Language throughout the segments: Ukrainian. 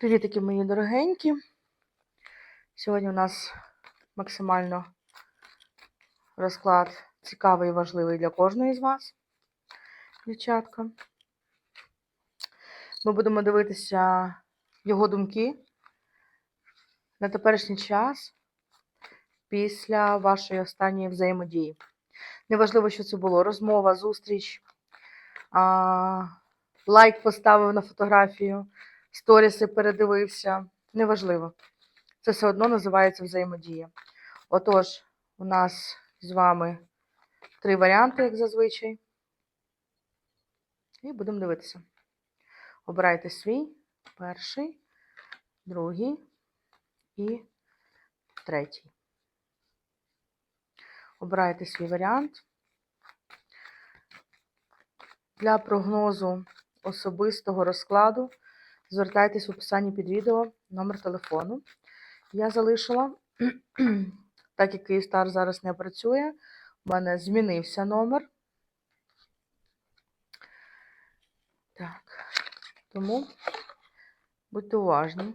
Привітики, мої дорогенькі. Сьогодні у нас максимально розклад цікавий і важливий для кожної з вас, дівчатка. Ми будемо дивитися його думки на теперішній час після вашої останньої взаємодії. Неважливо, що це було: розмова, зустріч, лайк поставив на фотографію, сторіси передивився. Неважливо. Це все одно називається взаємодія. Отож, у нас з вами три варіанти, як зазвичай. І будемо дивитися. Обирайте свій, перший, другий і третій. Обирайте свій варіант. Для прогнозу особистого розкладу звертайтесь в описанні під відео номер телефону. Я залишила, так як Київстар зараз не працює, у мене змінився номер. Так, тому будьте уважні,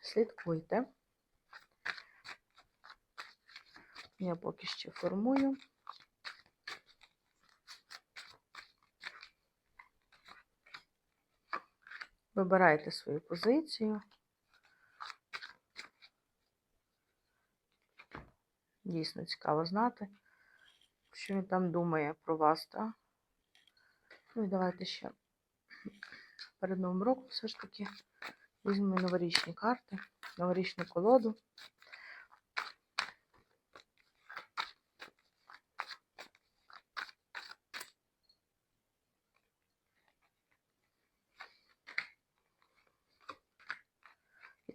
слідкуйте. Я поки ще формую. Вибирайте свою позицію. Дійсно цікаво знати, що він там думає про вас, так? Ну і давайте ще перед Новим роком все ж таки візьмемо новорічні карти, новорічну колоду.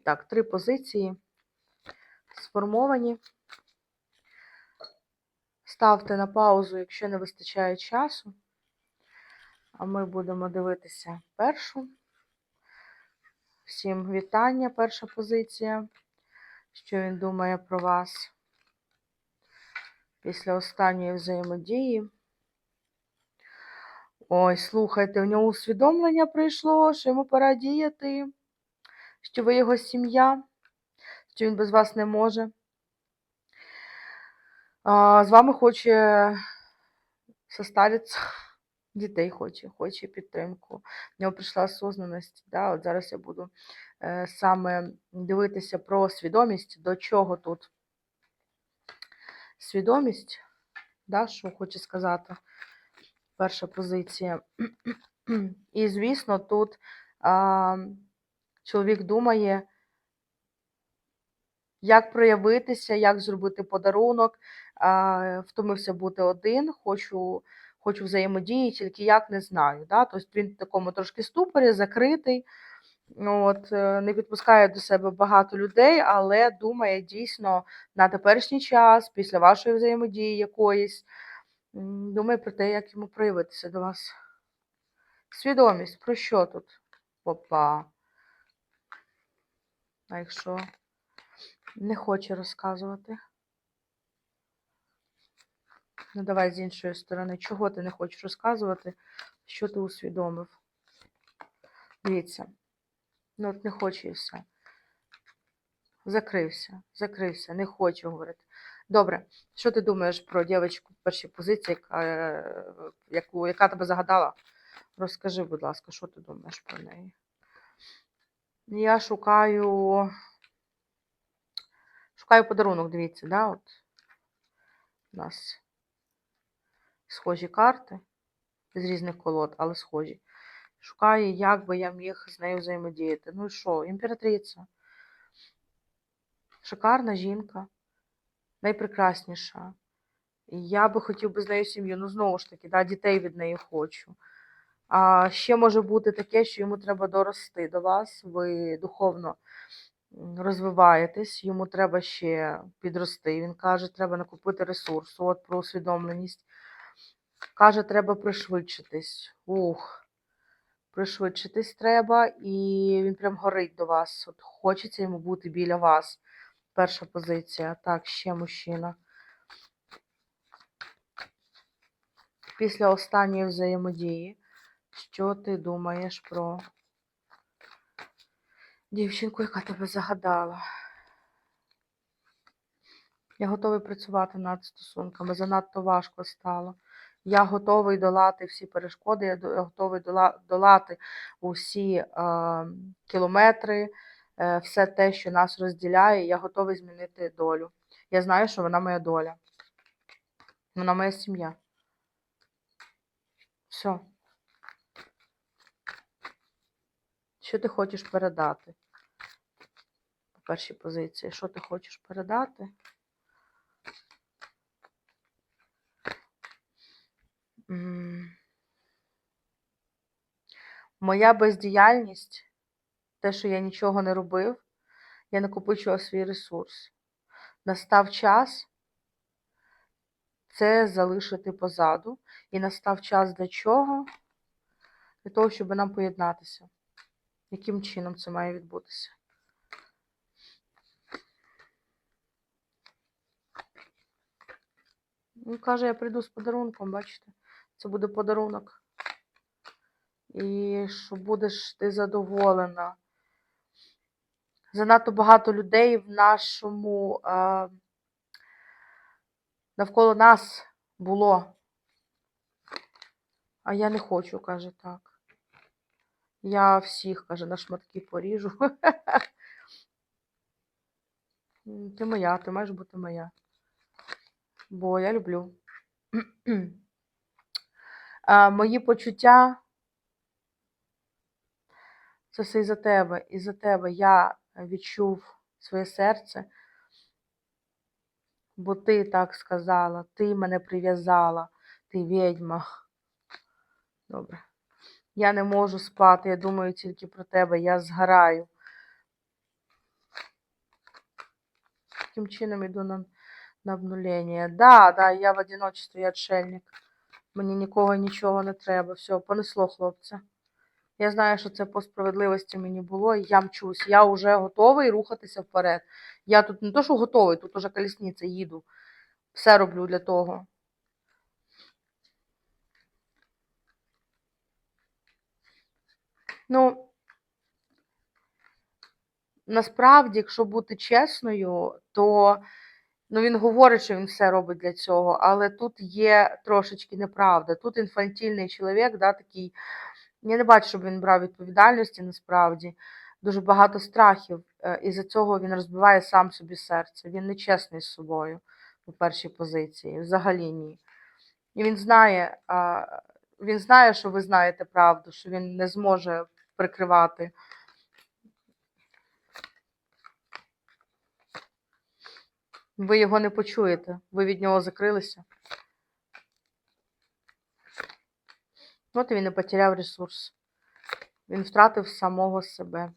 Так, три позиції сформовані. Ставте на паузу, якщо не вистачає часу. А ми будемо дивитися першу. Всім вітання, перша позиція. Що він думає про вас після останньої взаємодії. Ой, слухайте, у нього усвідомлення прийшло, що йому пора діяти, що ви його сім'я, що він без вас не може. З вами хоче состаритися, дітей хоче, хоче підтримку. В нього прийшла осознаність. Да? От зараз я буду е, саме дивитися про свідомість, до чого тут свідомість, да? що хоче сказати перша позиція. І, звісно, тут а, чоловік думає, як проявитися, як зробити подарунок. Втомився бути один, хочу, хочу взаємодії, тільки як не знаю. Да? Тобто він в такому трошки ступорі, закритий, от, е, не підпускає до себе багато людей, але думає дійсно на теперішній час, після вашої взаємодії якоїсь, думає про те, як йому проявитися до вас. Свідомість, про що тут? Опа. А якщо не хоче розказувати? Ну, давай з іншої сторони. Чого ти не хочеш розказувати? Що ти усвідомив? Дивіться. Ну, от не хоче і все. Закрився, закрився, не хочу говорити. Добре, що ти думаєш про дівчинку в першій позиції, яка, е, яку, яка тебе загадала? Розкажи, будь ласка, що ти думаєш про неї? Я шукаю. Шукаю подарунок, дивіться, да? От у нас схожі карти з різних колод, але схожі. Шукаю, як би я міг з нею взаємодіяти. Ну і що, імператриця. Шикарна жінка, найпрекрасніша. Я би хотів би з нею сім'ю. Ну, знову ж таки, да, дітей від неї хочу. А ще може бути таке, що йому треба дорости до вас. Ви духовно розвиваєтесь, йому треба ще підрости. Він каже, треба накопити ресурсу, от про усвідомленість. Каже, треба пришвидшитись. Ух, пришвидшитись треба, і він прям горить до вас. От хочеться йому бути біля вас. Перша позиція. Так, ще мужчина. Після останньої взаємодії, що ти думаєш про Дівчинку, яка тебе загадала. Я готовий працювати над стосунками. Занадто важко стало. Я готовий долати всі перешкоди, я готовий долати усі е, кілометри, е, все те, що нас розділяє. Я готовий змінити долю. Я знаю, що вона моя доля. Вона моя сім'я. Все. Що ти хочеш передати? По першій позиції. Що ти хочеш передати? Моя бездіяльність, те, що я нічого не робив, я накопичував свій ресурс. Настав час це залишити позаду. І настав час для чого? Для того, щоб нам поєднатися. Яким чином це має відбутися? Він каже, я прийду з подарунком, бачите? Це буде подарунок. І що будеш ти задоволена. Занадто багато людей в нашому е, навколо нас було. А я не хочу, каже так. Я всіх, каже, на шматки поріжу. Ти моя, ти маєш бути моя. Бо я люблю. А, мої почуття це все із-за тебе. Із-за тебе я відчув своє серце, бо ти так сказала, ти мене прив'язала, ти відьма. Добре. Я не можу спати, я думаю тільки про тебе, я згораю. Таким чином йду на, на обнулення. Да, да, я в одиночестві, я отшельник. Мені нікого нічого не треба. Все, понесло, хлопця. Я знаю, що це по справедливості мені було, і я мчусь. Я вже готовий рухатися вперед. Я тут не то, що готовий, тут уже колісниця їду. Все роблю для того. Ну, насправді, якщо бути чесною, то ну, він говорить, що він все робить для цього, але тут є трошечки неправда. Тут інфантільний чоловік, да, такий. Я не бачу, щоб він брав відповідальності насправді. Дуже багато страхів, е, і за цього він розбиває сам собі серце. Він не чесний з собою по першій позиції. Взагалі ні. І він знає, він знає, що ви знаєте правду, що він не зможе прикривати. Ви його не почуєте, ви від нього закрилися. От він і потеряв ресурс. Він втратив самого себе.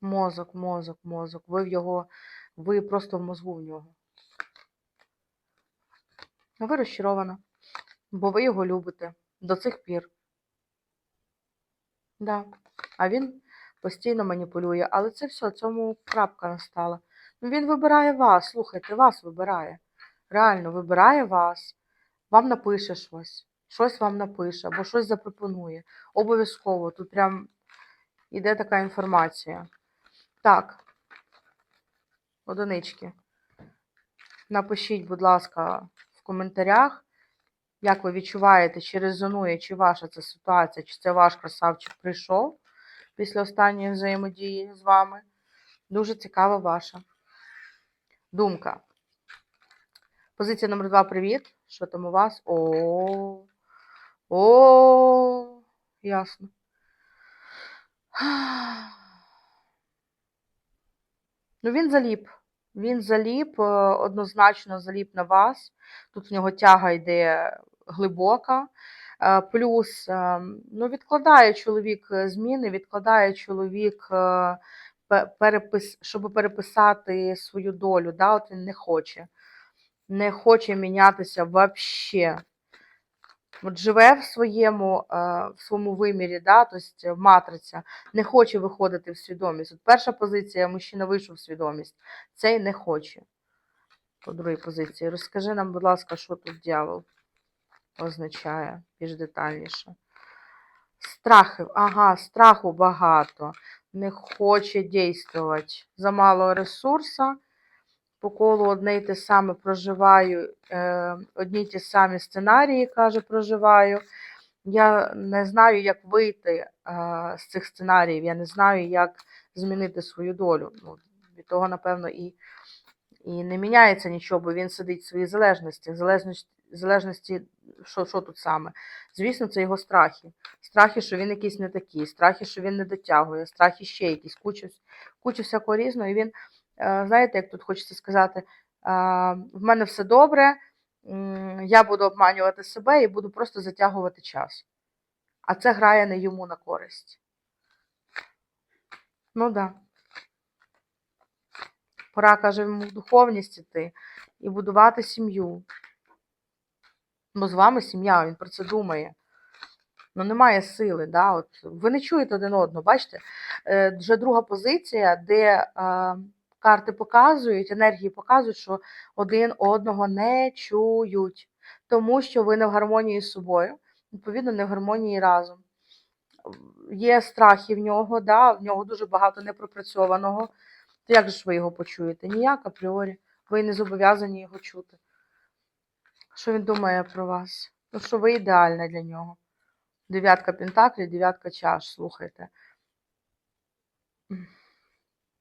Мозок, мозок, мозок. Ви в його, ви просто в мозгу в нього. Ви розчарована, бо ви його любите до цих пір. Да. А він постійно маніпулює. Але це все, цьому крапка настала. Ну, він вибирає вас, слухайте, вас вибирає. Реально вибирає вас. Вам напише щось. Щось вам напише, або щось запропонує. Обов'язково. Тут прям іде така інформація. Так. Одинички. Напишіть, будь ласка, в коментарях, як ви відчуваєте, чи резонує, чи ваша ця ситуація, чи це ваш красавчик прийшов після останньої взаємодії з вами. Дуже цікава ваша думка. Позиція номер два. Привіт. Що там у вас? О. О. Ясно. Ну, він заліп. Він заліп, е, однозначно заліп на вас. Тут в нього тяга йде глибока. Е, Плюс, е, ну, відкладає чоловік е, зміни, відкладає чоловік, перепис, щоб переписати свою долю. Да? От він не хоче. Не хоче мінятися взагалі. От живе в своєму, в своєму вимірі, да? тобто матриця, не хоче виходити в свідомість. От перша позиція, мужчина вийшов в свідомість, цей не хоче. По другій позиції. Розкажи нам, будь ласка, що тут дьявол означає більш детальніше. Страхи, ага, страху багато. Не хоче дійствувати. Замало ресурсу. По колу одне й те саме проживаю, е, одні й ті самі сценарії, каже, проживаю. Я не знаю, як вийти е, з цих сценаріїв. Я не знаю, як змінити свою долю. Ну, від того, напевно, і, і не міняється нічого, бо він сидить в своїй залежності. Залежності, залежності що, що тут саме? Звісно, це його страхи. Страхи, що він якийсь не такий, страхи, що він не дотягує, страхи ще якісь, куча, куча всякого різного. І він, е, знаєте, як тут хочеться сказати, е, в мене все добре, я буду обманювати себе і буду просто затягувати час. А це грає не йому на користь. Ну так. Да. Пора, каже, йому в духовність іти і будувати сім'ю. Бо з вами сім'я, він про це думає. Ну, немає сили, да? От, ви не чуєте один одного, бачите? Е, вже друга позиція, де е, карти показують, енергії показують, що один одного не чують, тому що ви не в гармонії з собою, відповідно, не в гармонії разом. Є страхи в нього, да? в нього дуже багато непропрацьованого. То як же ж ви його почуєте? Ніяк апріорі. Ви не зобов'язані його чути. Що він думає про вас? Ну, що ви ідеальна для нього. Дев'ятка пентаклів, дев'ятка чаш, слухайте.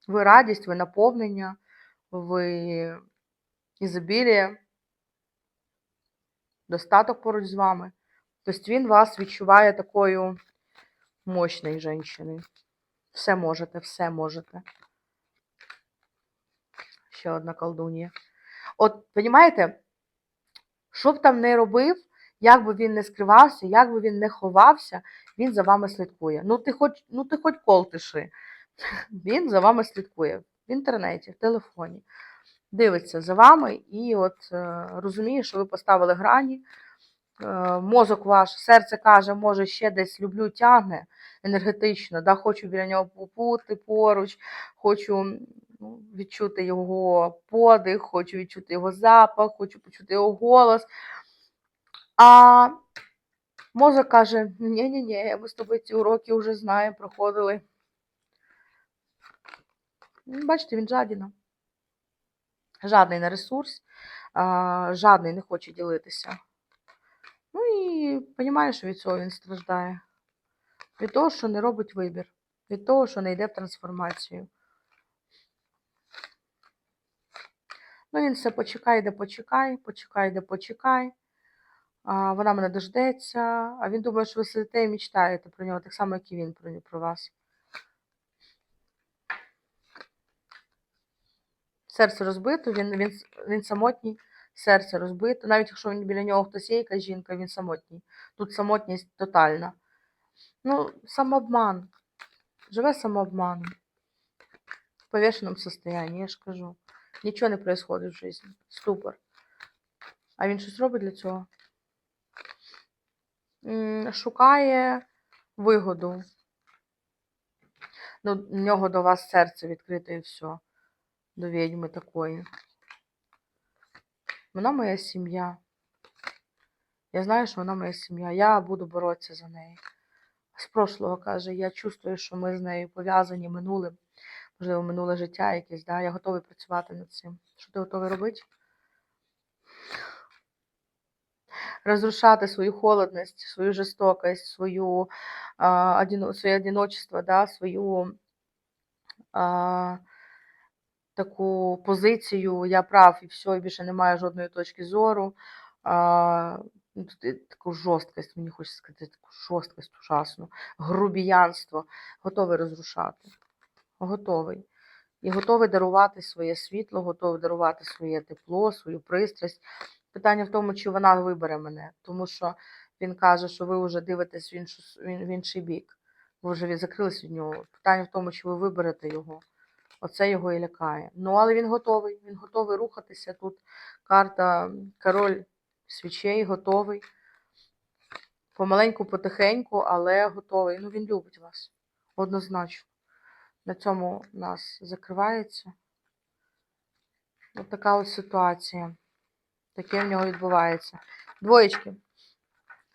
Ви радість, ви наповнення, ви ізобілія, достаток поруч з вами. Тобто він вас відчуває такою мощною жінкою. Все можете, все можете. Ще одна колдунія. От, розумієте, що б там не робив, як би він не скривався, як би він не ховався, він за вами слідкує. Ну, ти хоч, ну, ти хоч кол. Він за вами слідкує в інтернеті, в телефоні. Дивиться за вами і от е, розуміє, що ви поставили грані. Е, мозок ваш, серце каже, може, ще десь люблю, тягне енергетично, да, хочу біля нього побути поруч, хочу ну, відчути його подих, хочу відчути його запах, хочу почути його голос. А мозок каже: ні-ні-ні, ми з тобою ці уроки вже знаємо, проходили. Бачите, він жадіна. Жадний на ресурс, жадний не хоче ділитися. Ну і розуміє, що від цього він страждає. Від того, що не робить вибір, від того, що не йде в трансформацію. Ну, він все почекай, де почекай, почекай, де почекай. А, вона мене дождеться, а він думає, що ви сидите і мечтаєте про нього, так само, як і він про, про вас. Серце розбито, він, він, він самотній, серце розбито. Навіть якщо він біля нього хтось є, якась жінка, він самотній. Тут самотність тотальна. Ну, самообман. Живе самообманом. В повішеному состоянии, я ж кажу. Нічого не происходит в житті. Ступор. А він щось робить для цього? Шукає вигоду. Ну, в нього до вас серце відкрите і все. До відьми такої. Вона моя сім'я. Я знаю, що вона моя сім'я. Я буду боротися за неї. З прошлого каже, я чувствую, що ми з нею пов'язані минулим. Можливо, минуле життя якесь, да? я готовий працювати над цим. Що ти готовий робити? Розрушати свою холодність, свою жорстокость, свою, а, одино, своє одиночество, да? свою а, таку позицію я прав і все, і більше немає жодної точки зору. А, ну, таку жорсткость, мені хочеться сказати, таку жорсткость ужасну, грубіянство, готовий розрушати. Готовий. І готовий дарувати своє світло, готовий дарувати своє тепло, свою пристрасть. Питання в тому, чи вона вибере мене, тому що він каже, що ви вже дивитесь в, іншу, в інший бік. Ви вже закрились від нього. Питання в тому, чи ви виберете його. Оце його і лякає. Ну, але він готовий. Він готовий рухатися. Тут карта король свічей, готовий. Помаленьку, потихеньку, але готовий. Ну, він любить вас. Однозначно. На цьому у нас закривається. Ось така ось ситуація. Таке в нього відбувається. Двоєчки.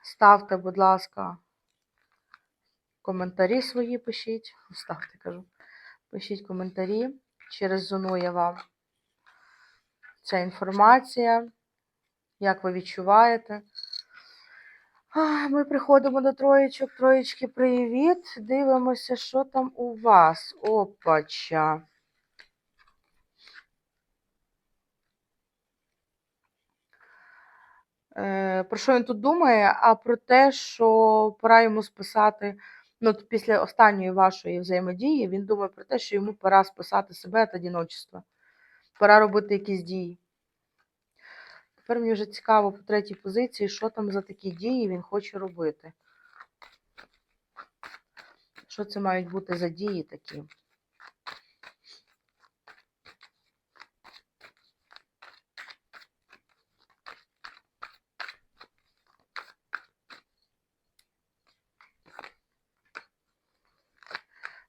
Ставте, будь ласка, Коментарі свої пишіть. Ставте, кажу. Пишіть коментарі. Чи резонує вам ця інформація, як ви відчуваєте. Ми приходимо до троєчок. Троєчки, привіт. Дивимося, що там у вас. Опача. Е, Про що він тут думає? А про те, що пора йому списати. Ну, після останньої вашої взаємодії він думає про те, що йому пора списати себе від одиночества. Пора робити якісь дії. Тепер мені вже цікаво по третій позиції, що там за такі дії він хоче робити. Що це мають бути за дії такі?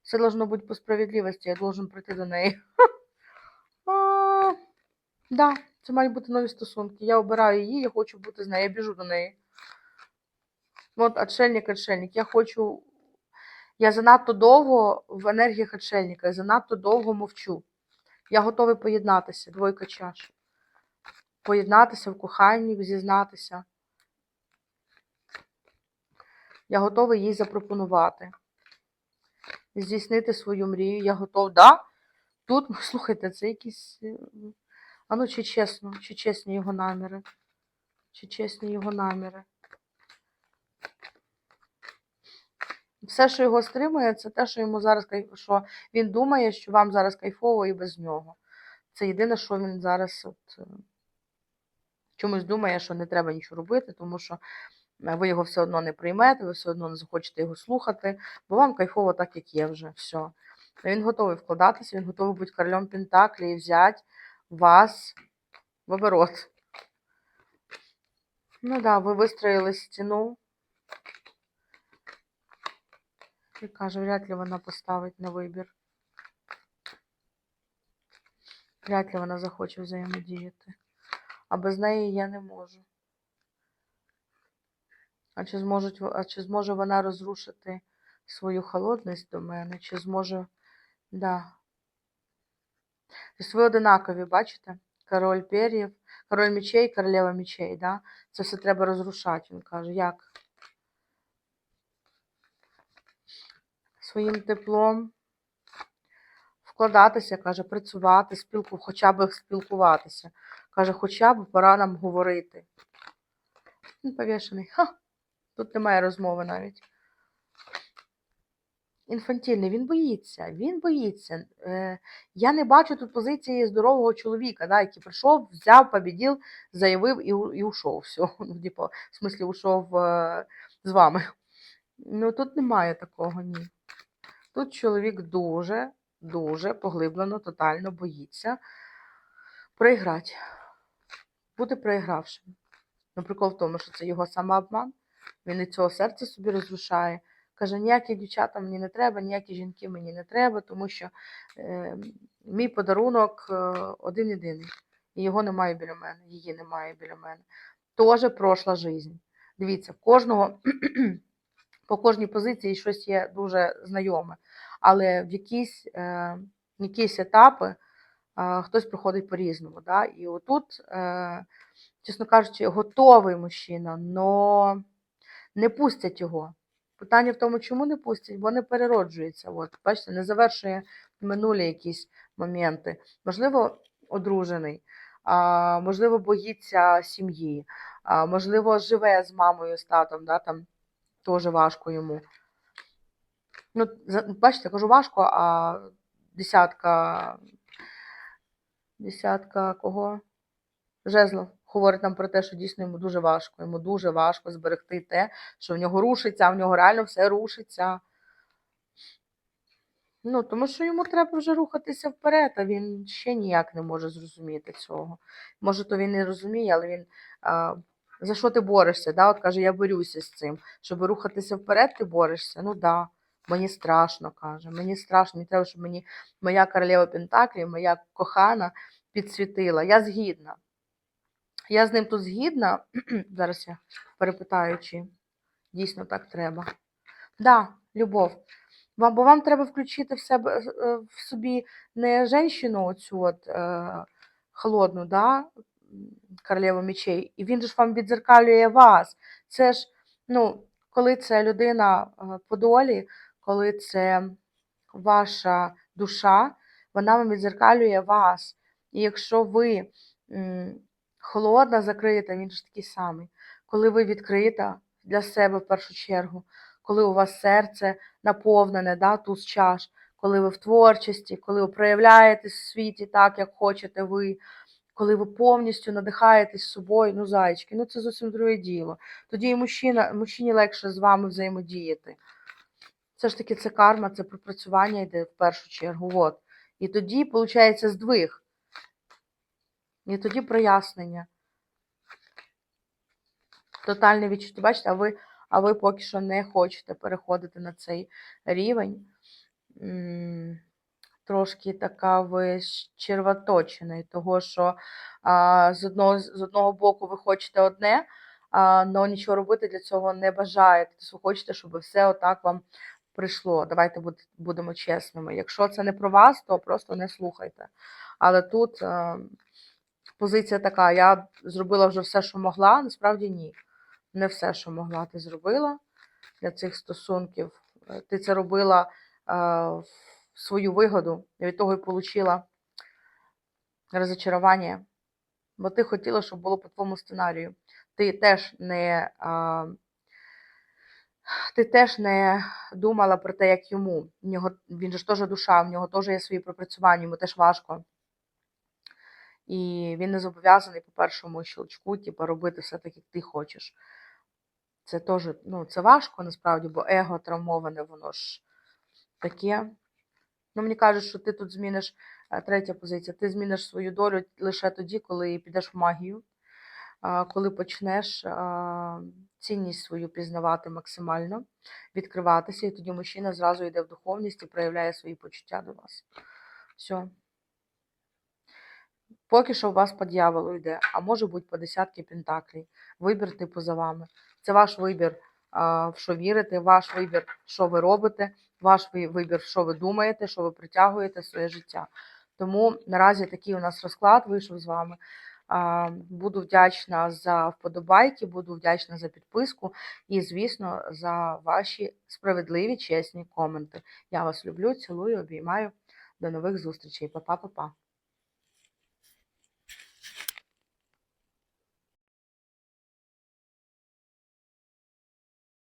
Все должно быть по справедливості, я должен прийти до неї. Да, це мають бути нові стосунки. Я обираю її, я хочу бути з нею, я біжу до неї. От отшельник, отшельник. Я хочу. Я занадто довго в енергіях отшельника, я занадто довго мовчу. Я готовий поєднатися, двойка чаш. Поєднатися в коханні, зізнатися. Я готовий їй запропонувати. Здійснити свою мрію. Я готов. Да? Тут, слухайте, це якісь. А ну, чи чесно, чи чесні його наміри? Чи чесні його наміри? Все, що його стримує, це те, що йому зараз кайф... що він думає, що вам зараз кайфово і без нього. Це єдине, що він зараз от, е, чомусь думає, що не треба нічого робити, тому що е, ви його все одно не приймете, ви все одно не захочете його слухати, бо вам кайфово так, як є вже. Все. Він готовий вкладатися, він готовий бути королем Пентаклі і взяти вас в оборот. Ну так, да, ви вистроїли стіну. І каже, вряд ли вона поставить на вибір. Вряд ли вона захоче взаємодіяти. А без неї я не можу. А чи, зможуть, а чи зможе вона розрушити свою холодність до мене? Чи зможе. Да. Тобто ви одинакові, бачите? Король пер'їв, король мечей, королева мечей, да? Це все треба розрушати. Він каже, як? Своїм теплом вкладатися, каже, працювати, спілку, хоча б спілкуватися. Каже, хоча б пора нам говорити. Він повішений. Ха! Тут немає розмови навіть. Інфантільний, він боїться, він боїться. Е, я не бачу тут позиції здорового чоловіка, да, який прийшов, взяв, побідів, заявив і, і ушов. Все. Ну, типу, в смислі, ушов е, з вами. Ну, тут немає такого, ні. Тут чоловік дуже, дуже поглиблено, тотально боїться проіграти. Бути проігравшим. Ну, прикол в тому, що це його самообман. Він від цього серця собі розрушає. Каже, ніякі дівчата мені не треба, ніякі жінки мені не треба, тому що е, мій подарунок е, один єдиний. І його немає біля мене, її немає біля мене. Тоже пройшла життя. Дивіться, кожного по кожній позиції щось є дуже знайоме, але в якісь, е, якісь етапи е, хтось проходить по-різному. Да? І отут, е, чесно кажучи, готовий мужчина, но не пустять його. Питання в тому, чому не пустять, бо не перероджується. От, бачите, не завершує минулі якісь моменти. Можливо, одружений, а, можливо, боїться сім'ї, а, можливо, живе з мамою, з татом, да, там теж важко йому. Ну, бачите, кажу важко, а десятка. Десятка кого? Жезлов говорить нам про те, що дійсно йому дуже важко. Йому дуже важко зберегти те, що в нього рушиться, а в нього реально все рушиться. Ну, тому що йому треба вже рухатися вперед, а він ще ніяк не може зрозуміти цього. Може, то він не розуміє, але він. А, за що ти борешся? Да? От каже, я борюся з цим. Щоб рухатися вперед, ти борешся. Ну да, мені страшно, каже. Мені страшно, мені треба, щоб мені моя королева Пентаклі, моя кохана підсвітила. Я згідна. Я з ним тут згідна. Зараз я перепитаю, чи дійсно так треба. Да, Любов. Вам, бо вам треба включити в себе е, в собі не женщину, оцю от е, холодну, да, королеву мечей, і він ж вам відзеркалює вас. Це ж, ну, коли це людина е, по долі, коли це ваша душа, вона вам відзеркалює вас. І якщо ви холодна, закрита, він ж такий самий. Коли ви відкрита для себе в першу чергу, коли у вас серце наповнене, да, туз чаш, коли ви в творчості, коли ви проявляєтесь в світі так, як хочете ви, коли ви повністю надихаєтесь собою, ну, зайчики, ну це зовсім друге діло. Тоді і мужчина, мужчині легше з вами взаємодіяти. Все ж таки, це карма, це пропрацювання йде в першу чергу. От. І тоді, виходить, здвиг. І тоді прояснення. Тотальне відчуття. Бачите, а ви, а ви поки що не хочете переходити на цей рівень. Трошки така ви червоточений, того що а, з, одного, з одного боку ви хочете одне, але нічого робити для цього не бажаєте. Тобто хочете, щоб все отак вам прийшло. Давайте буд- будемо чесними. Якщо це не про вас, то просто не слухайте. Але тут е, позиція така: я зробила вже все, що могла. Насправді ні. Не все, що могла, ти зробила для цих стосунків. Е, Ти це робила е, в свою вигоду, і від того і отримала розочарування. Бо ти хотіла, щоб було по твоєму сценарію. Ти теж не. А, ти теж не думала про те, як йому. В нього, він ж теж душа, в нього теж є свої пропрацювання, йому теж важко. І він не зобов'язаний по першому щелчку, типу, робити все так, як ти хочеш. Це теж, ну, це важко насправді, бо его травмоване, воно ж таке. Ну, мені кажуть, що ти тут зміниш е, третя позиція. Ти зміниш свою долю лише тоді, коли підеш в магію, коли почнеш цінність свою пізнавати максимально, відкриватися, і тоді мужчина зразу йде в духовність і проявляє свої почуття до вас. Все. Поки що у вас по дьяволу йде, а може бути по десятки пентаклей. Вибір типу за вами. Це ваш вибір, в що вірите, ваш вибір, що ви робите, ваш вибір, що ви думаєте, що ви притягуєте в своє життя. Тому наразі такий у нас розклад вийшов з вами. Буду вдячна за вподобайки, буду вдячна за підписку і, звісно, за ваші справедливі, чесні коменти. Я вас люблю, цілую, обіймаю. До нових зустрічей. Па-па-па-па.